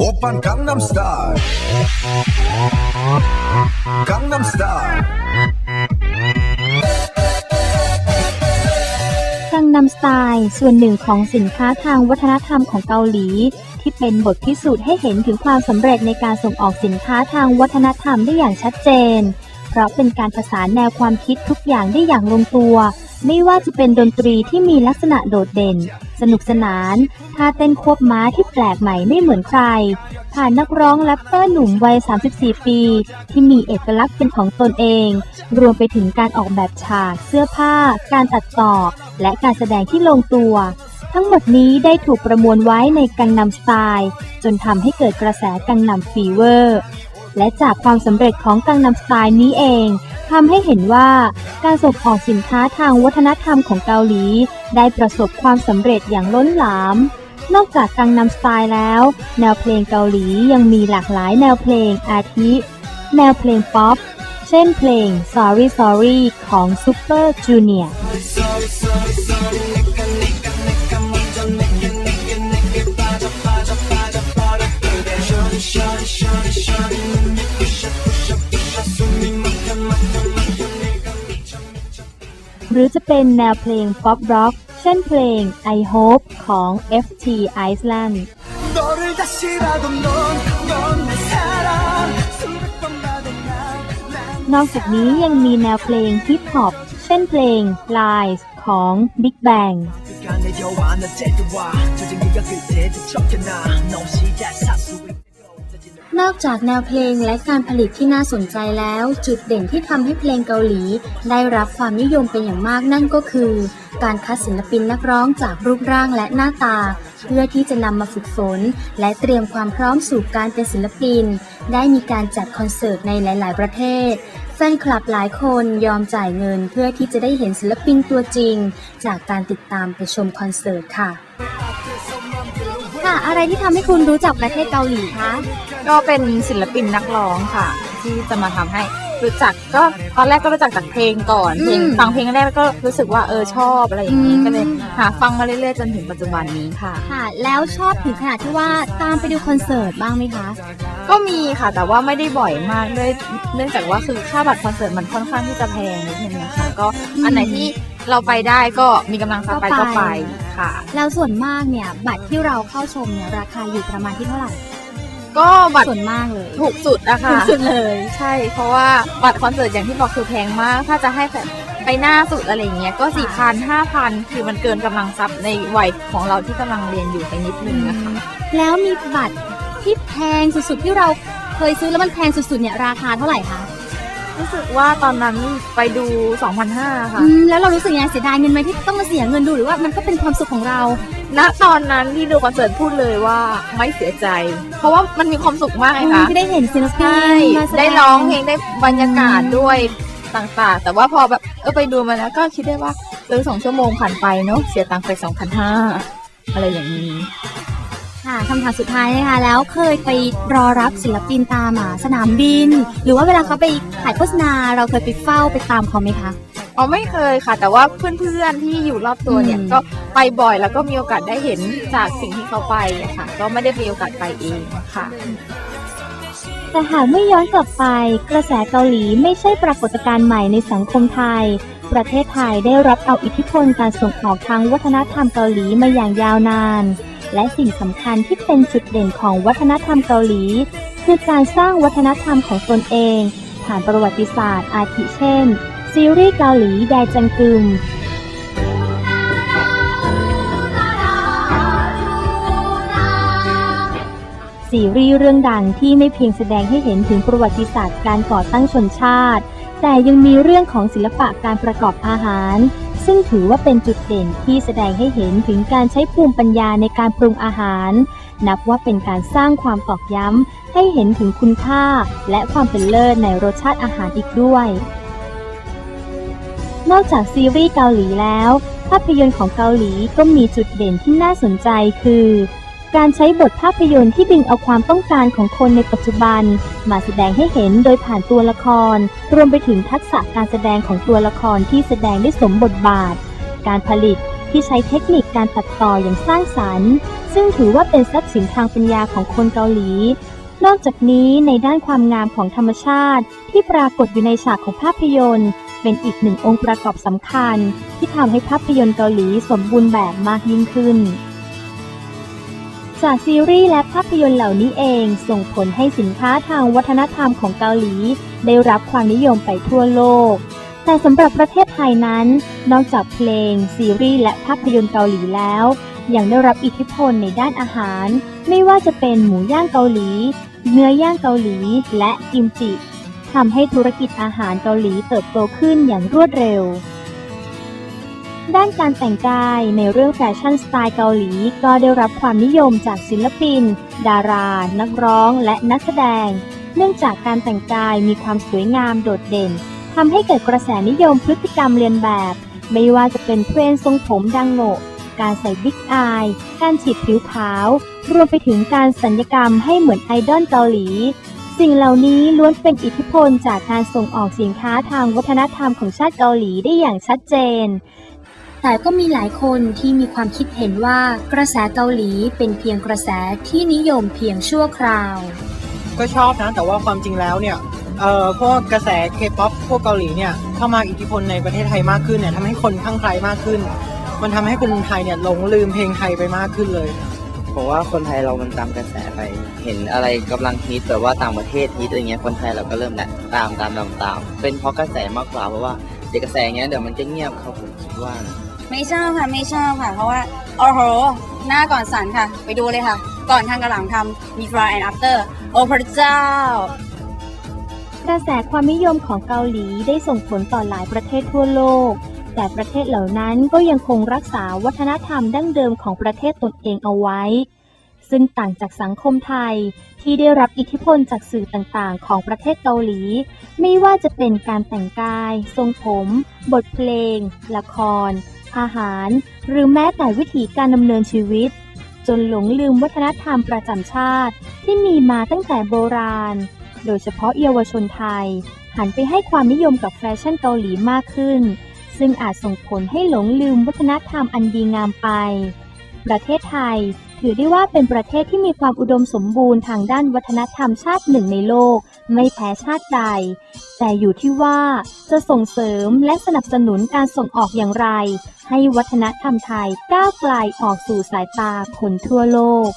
오빤 강남스타일 강남스타일 กังนำสไตล์ส่วนหนึ่งของสินค้าทางวัฒนธรรมของเกาหลี ที่เป็นบทพิสูจน์ให้เห็นถึงความสำเร็จในการส่งออกสินค้าทางวัฒนธรรมได้อย่างชัดเจน เพราะเป็นการผสานแนวความคิดทุกอย่างได้อย่างลงตัว ไม่ว่าจะเป็นดนตรีที่มีลักษณะโดดเด่น สนุกสนานท่าเต้นควบม้าที่แปลกใหม่ไม่เหมือนใคร ผ่านนักร้องแรปเปอร์หนุ่มวัย 34 ปี ที่มีเอกลักษณ์เป็นของตนเอง รวมไปถึงการออกแบบฉาก เสื้อผ้า การตัดต่อ และการแสดงที่ลงตัว ทั้งหมดนี้ได้ถูกประมวลไว้ในกังนำสไตล์ จนทำให้เกิดกระแสกังนำฟีเวอร์ และจากความสำเร็จของกังนำสไตล์นี้เอง ทำให้เห็นว่าการส่งออกสินค้าทางวัฒนธรรมของเกาหลี ได้ประสบความสำเร็จอย่างล้นหลาม นอกจากกังนำสไตล์แล้ว แนวเพลงเกาหลียังมีหลากหลายแนวเพลงอาทิ แนวเพลงป๊อป เช่นเพลง Sorry Sorry ของ Super Junior หรือจะเป็นแนวเพลงป๊อปร็อกเช่นเพลง I Hope ของ FT Iceland นอกจากนี้ยังมีแนวเพลงฮิปฮอปเช่นเพลง Lies ของ Big Bang การในเยาวานเจตวาจุยังยังคือเจตชอบกันนาน้องชี้แจสักสุ นอกจากแนวเพลงและการผลิตที่น่าสนใจแล้ว จุดเด่นที่ทำให้เพลงเกาหลี ได้รับความนิยมเป็นอย่างมากนั่นก็คือ การคัดศิลปินนักร้องจากรูปร่างและหน้าตา เพื่อที่จะนำมาฝึกฝน และเตรียมความพร้อมสู่การเป็นศิลปิน ได้มีการจัดคอนเสิร์ตในหลาย ๆ ประเทศแฟนคลับหลายคนยอมจ่ายเงินเพื่อที่จะได้เห็นศิลปินตัวจริง จากการติดตามไปชมคอนเสิร์ตค่ะ อะไรที่ทำให้คุณรู้จักประเทศเกาหลีคะก็เป็นศิลปินนักร้องค่ะ ที่จะมาทำให้รู้จักก็ตอนแรกก็รู้จักจากเพลงก่อนเพลงอืมฟังเพลงแรกก็รู้สึกว่าเออชอบอะไรอย่างนี้อืมก็เลยหาฟังมาเรื่อยๆจนถึงปัจจุบันนี้ค่ะ ค่ะ แล้วชอบถึงขนาดที่ว่าตามไปดูคอนเสิร์ตบ้างไหมคะ ก็มีค่ะแต่ว่าไม่ได้บ่อยมากด้วยเนื่องจากว่าคือค่าบัตรคอนเสิร์ตมันค่อนข้างที่จะแพงนิดนึงนะคะก็อืมอันไหนที่ เราไปได้ก็มีกำลังทรัพย์ไปก็ก็ไป ไปค่ะ แล้วส่วนมากเนี่ยบัตรที่เราเข้าชมเนี่ยราคาอยู่ประมาณที่เท่าไหร่ก็บัตรส่วนมากเลยถูกสุดอะค่ะถูกสุดเลย ใช่ เพราะว่าบัตรคอนเสิร์ตอย่างที่บอกคือแพงมาก ถ้าจะให้แบบไปหน้าสุดอะไรอย่างเงี้ยก็สี่พันห้าพันคือมันเกินกำลังทรัพย์ในวัยของเราที่กำลังเรียนอยู่ไปนิดนึงนะคะ แล้วมีบัตรที่แพงสุดๆที่เราเคยซื้อแล้วมันแพงสุดๆเนี่ยราคาเท่าไหร่คะ รู้สึกว่าตอนนั้นไปดู2,500ค่ะ อืมแล้วเรารู้สึกยังไงเสียดายเงินไหมที่ต้องมาเสียเงินดูหรือว่ามันก็เป็นความสุขของเรา ณตอนนั้นที่ดูคอนเสิร์ตพูดเลยว่าไม่เสียใจ เพราะว่ามันมีความสุขมากเลยค่ะที่ได้เห็นศิลปิใช่นมาแสได้ร้องเพลงได้บรรยากาศด้วยต่างๆ แต่ว่าพอแบบเออไปดูมาแล้วก็คิดได้ว่าเออสองชั่วโมงผ่านไปเนาะเสียตังค์ไป2,500อะไรอย่างนี้ ค่ะคำถามสุดท้ายนะคะแล้วเคยไปรอรับศิลปินตามอะสนามบิน หรือว่าเวลาเขาไปถ่ายโฆษณาเราเคยไปเฝ้าไปตามเขาไหมคะ อ๋อไม่เคยค่ะ แต่ว่าเพื่อนๆที่อยู่รอบตัวเนี่ยอืม ก็ไปบ่อยแล้วก็มีโอกาสได้เห็นจากสิ่งที่เขาไปอะค่ะ ก็ไม่ได้มีโอกาสไปเองค่ะ แต่หากไม่ย้อนกลับไป กระแสเกาหลีไม่ใช่ปรากฏการณ์ใหม่ในสังคมไทย ประเทศไทยได้รับเอาอิทธิพลการส่งออกทางวัฒนธรรมเกาหลีมาอย่างยาวนาน และสิ่งสำคัญที่เป็นจุดเด่นของวัฒนธรรมเกาหลี คือการสร้างวัฒนธรรมของตนเอง ผ่านประวัติศาสตร์ อาทิเช่น ซีรีส์เกาหลีแดจังกึมซีรีส์เรื่องดังที่ไม่เพียงแสดงให้เห็นถึงประวัติศาสตร์การก่อตั้งชนชาติ แต่ยังมีเรื่องของศิลปะการประกอบอาหาร ซึ่งถือว่าเป็นจุดเด่นที่แสดงให้เห็นถึงการใช้ภูมิปัญญาในการปรุงอาหาร นับว่าเป็นการสร้างความตอกย้ำ ให้เห็นถึงคุณค่า และความเป็นเลิศในรสชาติอาหารอีกด้วย นอกจากซีรีส์เกาหลีแล้ว ภาพยนตร์ของเกาหลีก็มีจุดเด่นที่น่าสนใจคือ การใช้บทภาพยนตร์ที่ดึงเอาความต้องการของคนในปัจจุบัน มาแสดงให้เห็นโดยผ่านตัวละคร รวมไปถึงทักษะการแสดงของตัวละครที่แสดงได้สมบทบาท การผลิตที่ใช้เทคนิคการตัดต่ออย่างสร้างสรรค์ ซึ่งถือว่าเป็นทรัพย์สินทางปัญญาของคนเกาหลี นอกจากนี้ในด้านความงามของธรรมชาติ ที่ปรากฏอยู่ในฉากของภาพยนตร์ เป็นอีกหนึ่งองค์ประกอบสำคัญ ที่ทำให้ภาพยนตร์เกาหลีสมบูรณ์แบบมากยิ่งขึ้น จากซีรีส์และภาพยนตร์เหล่านี้เองส่งผลให้สินค้าทางวัฒนธรรมของเกาหลี ได้รับความนิยมไปทั่วโลก แต่สำหรับประเทศไทยนั้น นอกจากเพลง ซีรีส์และภาพยนตร์เกาหลีแล้ว ยังได้รับอิทธิพลในด้านอาหาร ไม่ว่าจะเป็นหมูย่างเกาหลี เนื้อย่างเกาหลี และกิมจิทำให้ธุรกิจอาหารเกาหลีเติบโตขึ้นอย่างรวดเร็ว ด้านการแต่งกายในเรื่องแฟชั่นสไตล์เกาหลี ก็ได้รับความนิยมจากศิลปิน ดารา นักร้อง และนักแสดง เนื่องจากการแต่งกายมีความสวยงามโดดเด่นทำให้เกิดกระแสนิยมพฤติกรรมเรียนแบบ ไม่ว่าจะเป็นเทรนทรงผมดังโงะการใส่บิ๊กอาย การฉีดผิวขาว รวมไปถึงการสัญญกรรมให้เหมือนไอดอลเกาหลี สิ่งเหล่านี้ล้วนเป็นอิทธิพลจากการส่งออกสินค้าทางวัฒนธรรมของชาติเกาหลีได้อย่างชัดเจน แต่ก็มีหลายคนที่มีความคิดเห็นว่ากระแสเกาหลีเป็นเพียงกระแสที่นิยมเพียงชั่วคราว ก็ชอบนะ แต่ว่าความจริงแล้วเนี่ยเอ่อพวกกระแสเคป๊อปพวกเกาหลีเนี่ยเข้ามาอิทธิพลในประเทศไทยมากขึ้นเนี่ยทำให้คนข้างใครมากขึ้น มันทำให้คนไทยเนี่ยหลงลืมเพลงไทยไปมากขึ้นเลยผมว่าคนไทยเรามันตามกระแสไป เห็นอะไรกำลังฮิตแบบว่าต่างประเทศฮิตอะไรเงี้ยคนไทยเราก็เริ่มแหละตามตามตามตาม เป็นเพราะกระแสมากกว่าเพราะว่าเดี๋ยวกระแสเงี้ยเดี๋ยวมันจะเงียบครับผมคิดว่านะ ไม่ชอบค่ะ ไม่ชอบค่ะ เพราะว่าโอ้โหหน้าก่อนสันค่ะ ไปดูเลยค่ะ ก่อนทางกับหลังทำ before and after โอ้พระเจ้ากระแสความนิยมของเกาหลีได้ส่งผลต่อหลายประเทศทั่วโลก แต่ประเทศเหล่านั้นก็ยังคงรักษาวัฒนธรรมดั้งเดิมของประเทศตนเองเอาไว้ ซึ่งต่างจากสังคมไทยที่ได้รับอิทธิพลจากสื่อต่างๆ ของประเทศเกาหลี ไม่ว่าจะเป็นการแต่งกาย ทรงผม บทเพลง ละคร อาหาร หรือแม้แต่วิถีการดำเนินชีวิต จนหลงลืมวัฒนธรรมประจำชาติ ที่มีมาตั้งแต่โบราณ โดยเฉพาะเยาวชนไทย หันไปให้ความนิยมกับแฟชั่นเกาหลีมากขึ้น ซึ่งอาจส่งผลให้หลงลืมวัฒนธรรมอันดีงามไป ประเทศไทยถือได้ว่าเป็นประเทศที่มีความอุดมสมบูรณ์ทางด้านวัฒนธรรมชาติหนึ่งในโลก ไม่แพ้ชาติใด แต่อยู่ที่ว่าจะส่งเสริมและสนับสนุนการส่งออกอย่างไร ให้วัฒนธรรมไทยก้าวไกลออกสู่สายตาคนทั่วโลก